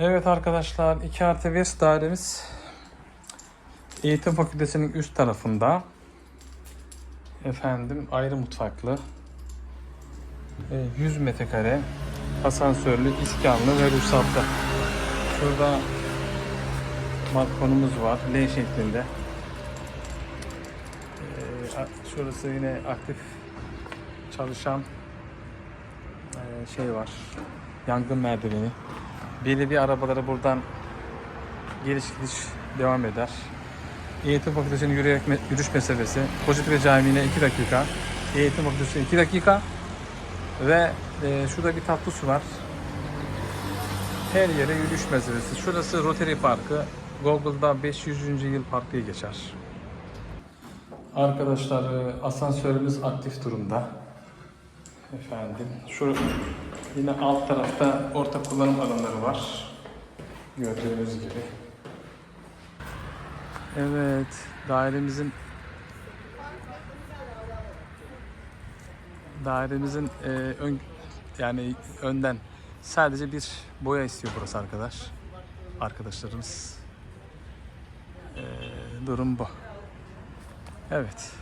Evet arkadaşlar 2 artı West dairemiz Eğitim Fakültesinin üst tarafında. Efendim ayrı mutfaklı. E, 100 metrekare asansörlü, iskanlı ve ruhsatlı. Şurada balkonumuz var L şeklinde. E, şurası yine aktif çalışan e, şey var. Yangın merdiveni. Belediye arabaları buradan geliş gidiş devam eder. Eğitim Fakültesi'nin yürüyerek yürüyüş mesafesi. Kocatepe Camii'ne 2 dakika. Eğitim Fakültesi'ne 2 dakika. Ve e, şurada bir tatlı su var. Her yere yürüyüş mesafesi. Şurası Rotary Parkı. Google'da 500. yıl park diye geçer. Arkadaşlar e, asansörümüz aktif durumda. Efendim şu yine alt tarafta ortak kullanım alanları var. Gördüğünüz gibi. Evet, dairemizin dairemizin e, ön yani önden sadece bir boya istiyor burası arkadaş. Arkadaşlarımız. E, durum bu. Evet.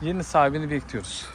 Yeni sahibini bekliyoruz.